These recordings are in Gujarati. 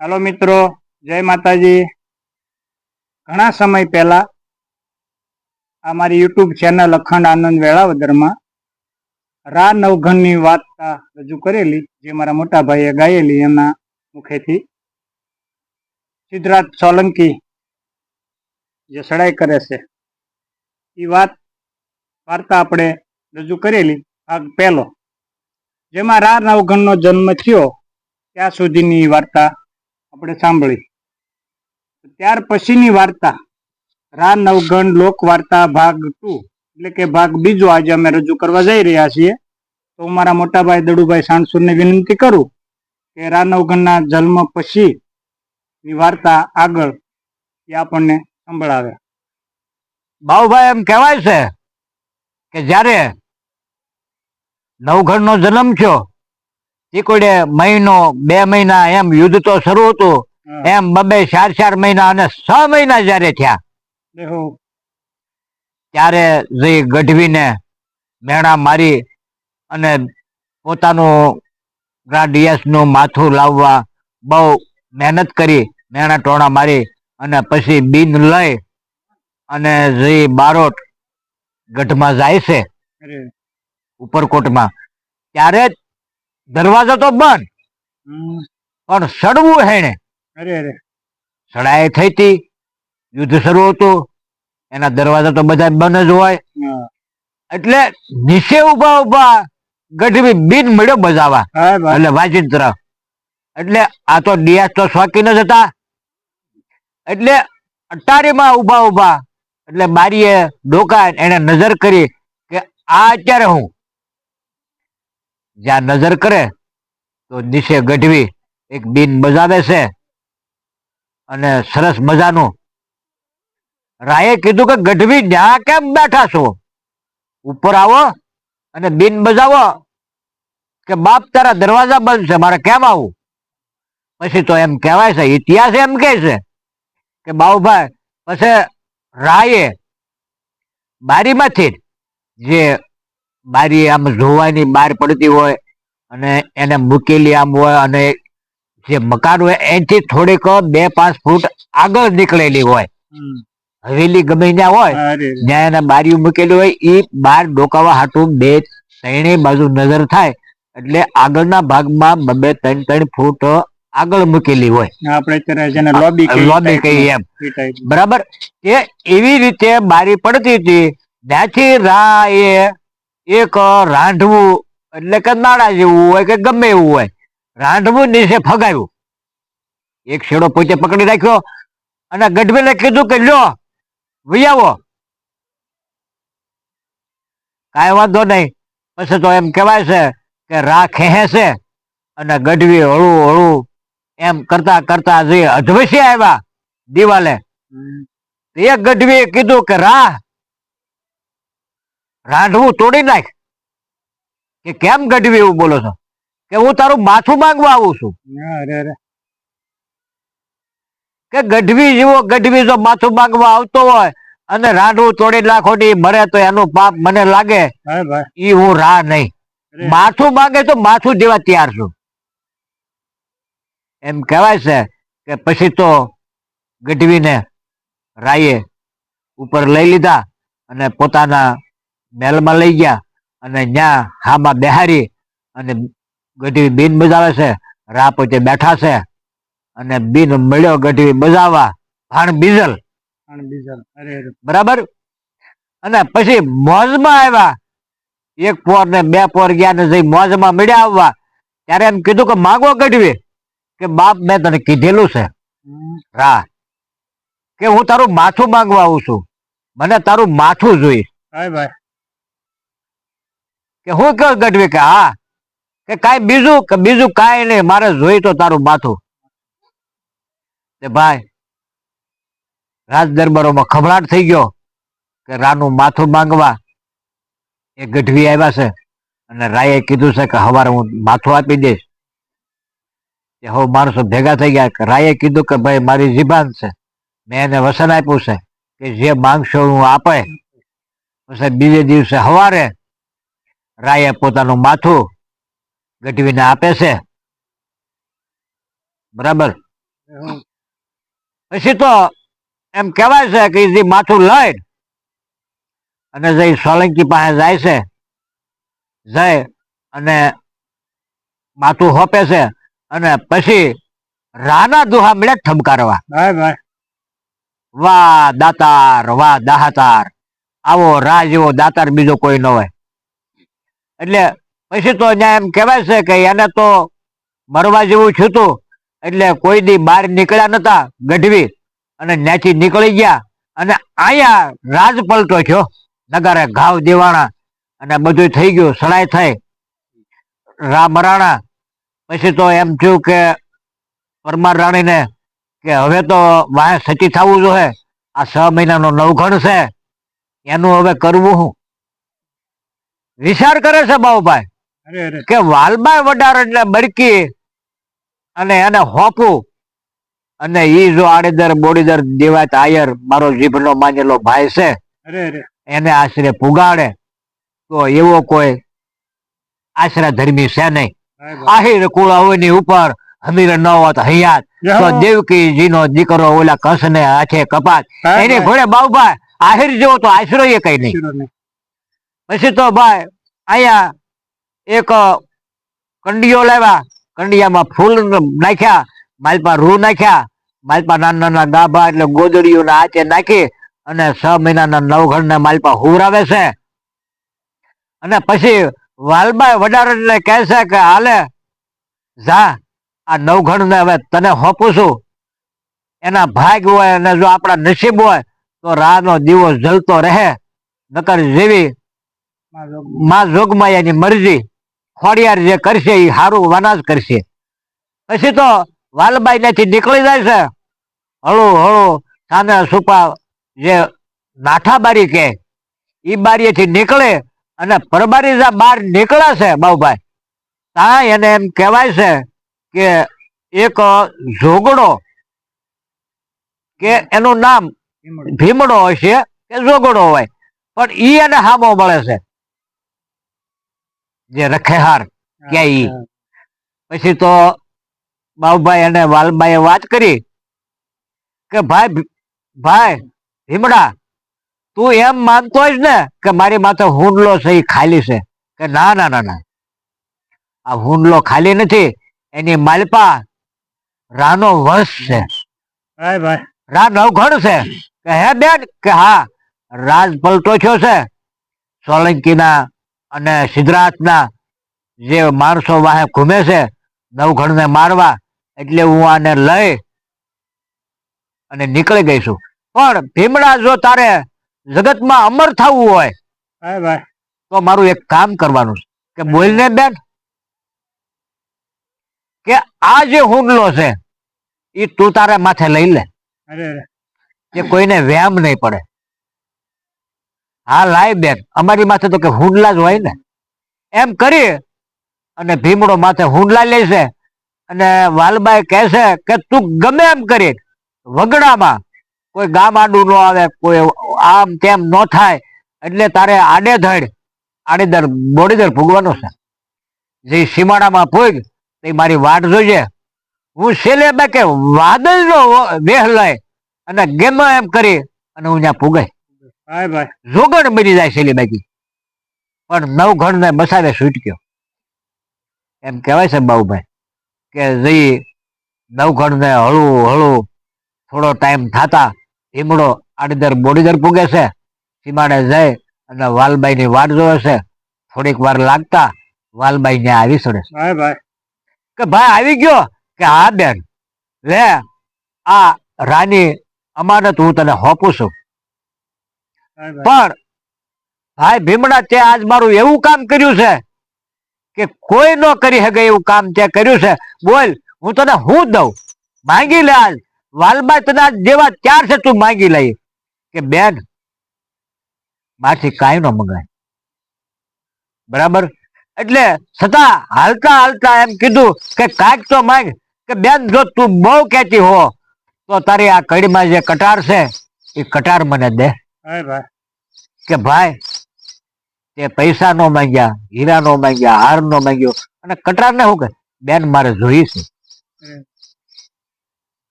હાલો મિત્રો, જય માતાજી. ઘણા સમય પહેલા મારી યુટ્યુબ ચેનલ અખંડ આનંદ વેળાવદરમાં રા નવઘનની વાર્તા રજૂ કરેલી, જે મારા મોટા ભાઈએ ગાયેલી એમના મુખેથી. સિદ્ધરાજ સોલંકી જે સડાઈ કરે છે એ વાત વાર્તા આપણે રજૂ કરેલી ભાગ પહેલો. જેમાં રા નવઘનનો જન્મ થયો, ત્યાં સુધીની વાર્તા આપણે સાંભળી. ત્યાર પછીની વાર્તા. રા નવગણ લોક વાર્તા ભાગ ટુ. એટલે કે ભાગ બીજો આજે અમે રજૂ કરવા જઈ રહ્યા છીએ. તો હું મારા મોટાભાઈ દડુભાઈ સાણસુરને વિનંતી કરું કે રા નવગણના જન્મ પછી ની વાર્તા આગળ એ આપણને સંભળાવે. બાઉભાઈ એમ કહેવાય છે કે જ્યારે નવઘણનો જન્મ થયો તે મહિનો બે મહિના એમ યુદ્ધ તો શરૂ હતું. એમ બબે ચાર ચાર મહિના અને છ મહિના જયારે થયા. ત્યારે જઈ ગઢવીને મેણા મારી અને પોતાનું નું માથું લાવવા બહુ મહેનત કરી મેણા ટોણા મારી અને પછી બીન લઈ અને જઈ બારોટ ગઢમાં જાય છે ઉપરકોટમાં. ત્યારે જ દરવાજો તો બંધ. પણ સડવું હેણે? અરે અરે. સડાઈ થઈ હતી યુદ્ધ શરૂ હતું એના દરવાજા તો બધા બંધ જ હોય. એટલે નીચે ઊભા ઊભા ગઢવી બિન મળ્યો બજાવા. એટલે વાંચી તરફ. એટલે આ તો ડિયાસ તો શોખીન જ હતા એટલે અટારીમાં ઊભા ઊભા એટલે બારીએ ડોકા એને નજર કરી કે આ અત્યારે હું? જ્યાં નજર કરે, તો નીચે ગઢવી એક બીન બજાવે છે. અને સરસ મજાનું. રાયે કીધું કે ગઢવી ત્યાં કેમ બેઠા છો? ઉપર આવો અને બીન બજાવો કે બાપ તારા દરવાજા બંધ છે, મારે કેમ આવું? પછી તો એમ કહેવાય છે, ઇતિહાસ એમ કહે છે કે બાઉભાઈ, પછી રાયે બારીમાંથી જે બારી આમ જોવાની બહાર પડતી હોય અને એને મૂકેલી આમ હોય અને જે મકાન હોય એથી થોડીક બે પાંચ ફૂટ આગળ નીકળેલી હોય. હવેલી ગમે ત્યાં હોય. જ્યાં એને બારી મૂકેલી હોય એ બાર ડોકાવા હાટું બે ત્રણેય બાજુ નજર થાય એટલે આગળના ભાગમાં બબે ત્રણ ત્રણ ફૂટ આગળ મૂકેલી હોય. આપણે લોબી લોબી કહીએ એમ. બરાબર? એ એવી રીતે બારી પડતી હતી ત્યાંથી રા એ એક રાંધવું એટલે કે નાળા જેવું હોય કે ગમે એવું હોય રાંધવું નીચે ફગાવ્યું એક શેડો પોતે પકડી રાખ્યો અને ગઢવીને કીધું કે લ્યો વિયાવો કાંઈ વાંધો નહીં. પછી તો એમ કહેવાય છે કે રા ખેહે છે અને ગઢવી હળું હળું એમ કરતા કરતા જે અધવસી આવ્યા દિવાલે. એક ગઢવીએ કીધું કે રા રાંધવું તોડી નાખ. કે કેમ ગઢવી એવું બોલો છો? કે હું તારું માથું માંગવા આવું છું. કે ગઢવી જેવો ગઢવી જો માથું માંગવા આવતો હોય અને રાંધવું તોડી નાખો ને મરે તો એનું પાપ મને લાગે. એ ઈ હું રા નહીં. માથું માંગે તો માથું જેવા તૈયાર છું. એમ કહેવાય છે કે પછી તો ગઢવીને રાયે ઉપર લઈ લીધા અને પોતાના મહેલમાં લઈ ગયા અને ત્યાં હામાં બેહારી અને ગઢવી બીન બજાવે છે રા પોતે બેઠા છે અને બીન મળ્યો ગઢવી બજાવવા ભાણ બીજલ. બરાબર? અને પછી મોજમાં આવ્યા. એક પોર ને બે પોર ગયા ને જઈ મોજમાં મળ્યા આવવા. ત્યારે એમ કીધું કે માગો ગઢવી કે બાપ મેં તને કીધેલું છે. રા કે હું તારું માથું માંગવા આવું છું. મને તારું માથું જોઈ. ભાઈ. કે હું કયો ગઢવી કે હા? કે કાંઈ બીજું? કે બીજું કાંઈ નહીં, મારે જોઈ તો તારું માથું. ભાઈ, રાજ દરબારોમાં ખભરાટ થઈ ગયો કે રાનું માથું માંગવા એ ગઢવી આવ્યા છે અને રાયે કીધું છે કે હવારે હું માથું આપી દઈશ. કે હવે માણસો ભેગા થઈ ગયા કે રાયે કીધું કે ભાઈ, મારી જીભાન છે. મેં એને વસન આપ્યું છે કે જે માંગશો હું આપે. પછી બીજે દિવસે હવારે રાયે પોતાનું માથું ગઢવીને આપે છે. બરાબર? પછી તો એમ કહેવાય છે કે જે માથું લઈ અને જઈ સોલંકી પાસે જાય છે. જઈ અને માથું હોપે છે અને પછી રાના દુહા મળે ઠમકારવા વાહ દાતાર વાહ દાહતાર. આવો રાહ જેવો દાતાર બીજો કોઈ ન હોય. એટલે પછી તો ત્યાં એમ કહેવાય છે કે એને તો મરવા જેવું છું તું એટલે કોઈ દી બહાર નીકળ્યા નતા, ગઢવી. અને ન્યાથી નીકળી ગયા. અને અહીંયા રાજ પલટો થયો. નગારે ઘાવ દેવાણા. અને બધું થઈ ગયું, સડાઈ થઈ. રા મરાણા પછી તો એમ થયું કે પરમાર રાણીને કે હવે તો વાહે સચી થવું જોઈએ. આ છ મહિનાનો નવઘણ છે. એનું હવે કરવું શું વિચાર કરે છે બાબુભાઈ કે વાલબાઈ વડાર એટલે બરકી અને એને હોપું અને ઈ જો આડેદર બોડીદર દેવાત આયર મારો જીભનો માનેલો ભાઈ છે. એને આશરે પુગાડે. તો એવો કોઈ આશરા ધર્મી છે નહીં. આહિર કુળાઓની ઉપર હમીર ન હોત હૈયાત. તો. દેવકીજી નો દીકરો ઓલા કંસને હાથે કપાત. ભાઈ એની. ઘોડે બાઉભાઈ આહિર જેવો તો આશરો એ કઈ નહીં. પછી તો ભાઈ, અહીંયા એક કંડિયો લાવ્યા. કંડિયામાં ફૂલ નાખ્યા. માલપા રૂ નાખ્યા. માલપા નાના નાના ગાભા એટલે ગોદડીઓના આચે નાખી અને છ મહિનાના નવઘણને માલપા હુરાવે છે. અને પછી વાલબાઈ વડારને કહે છે કે, હાલે, જા, આ નવઘણને હવે તને હોપું છું. એના ભાગ હોય અને જો આપણા નસીબ હોય, તો રાહનો દીવો જલતો રહે. નકર જેવી માં જોગ. માં જોગમાયાની મરજી ખોડિયાર જે કરશે એ હારું વાના કરશે પછી તો વાલબાઈ ત્યાંથી નીકળી જાય છે હળું હળું સામે સુપા જે નાઠા બારી કે એ બારીએથી નીકળે અને પરબારી બહાર નીકળે છે બાઉભાઈ ત્યાં એને એમ કહેવાય છે કે એક જોગડો કે એનું નામ ભીમડો. હોય હશે કે જોગડો હોય પણ એ એને હામો મળે છે જે રખેહાર કે ઈ? પછી તો બાબુભાઈ અને વાલબાઈએ વાત કરી કે ભાઈ ભાઈ ભીમડા તું એમ માનતો જ ને કે મારી માથે હુંડલો છે એ ખાલી છે. કે ના ના ના ના. આ હુંડલો ખાલી નથી એની માલપા રાનો વંશ છે. રા નવઘણ છે. કે હે બેન? કે હા રાજ પલટો છો છે. સોલંકીના અને સિદ્ધરાજના જે માણસો વાહે ઘૂમે છે નવઘણને મારવા એટલે હું આને લઈ અને નીકળી ગઈ છું. પણ ભીમડા જો તારે જગતમાં અમર થવું હોય તો મારું એક કામ કરવાનું છે. કે બોલને બેન કે આ જે હુંડલો છે એ તું તારે માથે લઈ લે. કે કોઈને વ્યામ નહીં પડે. હા, લાય બેન. અમારી માથે તો કે હુંડલા જ હોય ને. એમ કરી અને ભીમડો માથે હુંડલા લે છે અને વાલબાઈ કહે છે કે તું ગમે એમ કરી વગડામાં કોઈ ગામ આડું ન આવે, કોઈ આમ તેમ ન થાય, એટલે તારે આડેધડ આડેદર બોડીદર ભૂગવાનું છે. જે સીમાડામાં ફૂગ તે મારી વાટ જોજે. હું છેલ્લે બે કે વાદળનો વેહ લઈ અને ગેમ એમ કરી અને હું ત્યાં પુગાય ભાઈ ભાઈ. જોગણ બની જાય છેલ્લી બાકી પણ નવઘણ ને બસાવે છૂટક્યો. એમ કહેવાય છે બાઉભાઈ કે જઈ નવઘણ ને હળવું હળવું થોડો ટાઈમ થતા ભીમડો આડીદર બોડીદર પૂગે છે સીમાડે જાય અને વાલબાઈ ની વાટ જોવે છે. થોડીક વાર લાગતા વાલબાઈ ત્યાં આવી સડે ભાઈ ભાઈ. કે ભાઈ આવી ગયો? કે હા બેન લે આ રાની અમાનત હું તને હોપું છું. પણ ભાઈ ભીમડા તે આજ મારું એવું કામ કર્યું છે કે કોઈ ન કરી શકે એવું કામ તે કર્યું છે. બોલ, હું તને હું દઉં? માંગી લે આજ. વાલબાઈ તને જેવા ચાર છે તું માંગી લઈ. કે બેન, મારથી કાંઈ ન મંગાય. બરાબર? એટલે છતાં હાલતા હાલતા એમ કીધું કે કાંઈક તો માંગ. કે બેન, જો તું બહુ કહેતી હો, તો તારી આ કડીમાં જે કટાર છે, એ કટાર મને દે. ભાઈ ભાઈ. કે ભાઈ તે પૈસા નો માંગ્યા હીરા નો માંગ્યા હાર નો માંગ્યો અને કટાર ને શું કે બેન મારે જોઈ છે.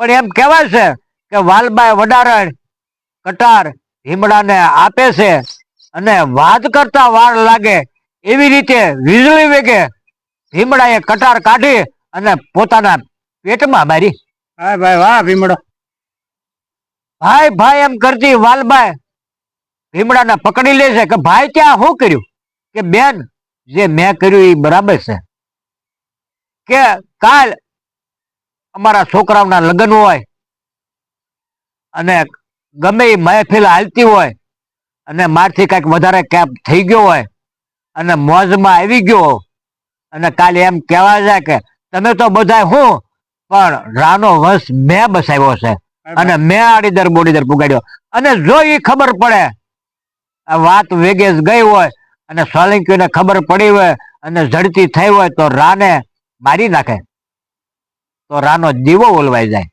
પણ એમ કહેવાય છે કે વાલબાઈ વડારણ કટાર ભીમડાને આપે છે અને વાત કરતા વાર લાગે એવી રીતે વીજળી વેગે ભીમડાએ કટાર કાઢી અને પોતાના પેટમાં મારી. હા ભાઈ વાહ ભીમડો. ભાઈ ભાઈ એમ કરતી વાલબાઈ ભીમડાને પકડી લે છે કે ભાઈ ત્યાં શું કર્યું? કે બેન જે મેં કર્યું એ બરાબર છે. કે કાલ અમારા છોકરાઓના લગ્ન હોય અને ગમે એ મહેફિલ હાલતી હોય અને મારથી કાંઈક વધારે કેપ થઈ ગયો હોય અને મોજમાં આવી ગયો અને કાલે એમ કહેવા જાય કે તમે તો બધા હું પણ રાનો વંશ મેં બસાવ્યો છે. અને મેં આડીદર બોડીદર પુગાડ્યો. અને જો એ ખબર પડે વાત વેગે ગઈ હોય અને સોલંકીને ખબર પડી હોય અને ઝડતી થઈ હોય તો રાને મારી નાખે. તો રાનો દીવો ઓલવાઈ જાય.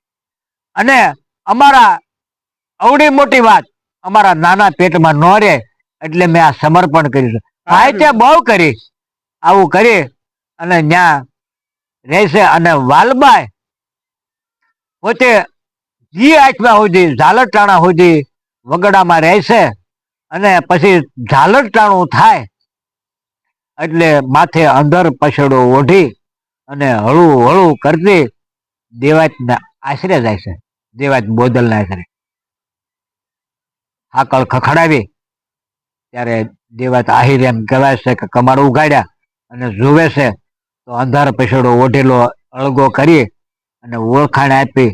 અને અમારા અવડી મોટી વાત અમારા નાના પેટમાં ન રહે એટલે મેં આ સમર્પણ કર્યું છે. તે બહુ કરી આવું કરી અને ત્યાં રહેશે અને વાલબાઈ પોતે જી આઠમા સુધી ઝાલટાણા સુધી વગડામાં રહેશે. અને પછી ઝાલર ટાણું થાય એટલે માથે અંદર પછડો ઓઢી અને હળું હળું કરતી દેવાતના આશરે જાય છે દેવાત બોદલના આશરે. હાકળ ખખડાવી ત્યારે દેવાત આહિર એમ કહેવાય છે કે કમાડ ઉગાડ્યા અને જુએ છે તો અંધાર પછડો ઓઢેલો અળગો કરી અને ઓળખાણ આપી.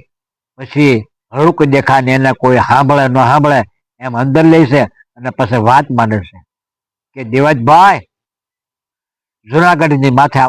પછી હળુક દેખાને એને કોઈ સાંભળે ન સાંભળે એમ અંદર લે છે. અને પછી વાત માંડશે કે દેવાજભાઈ જુનાગઢની માથે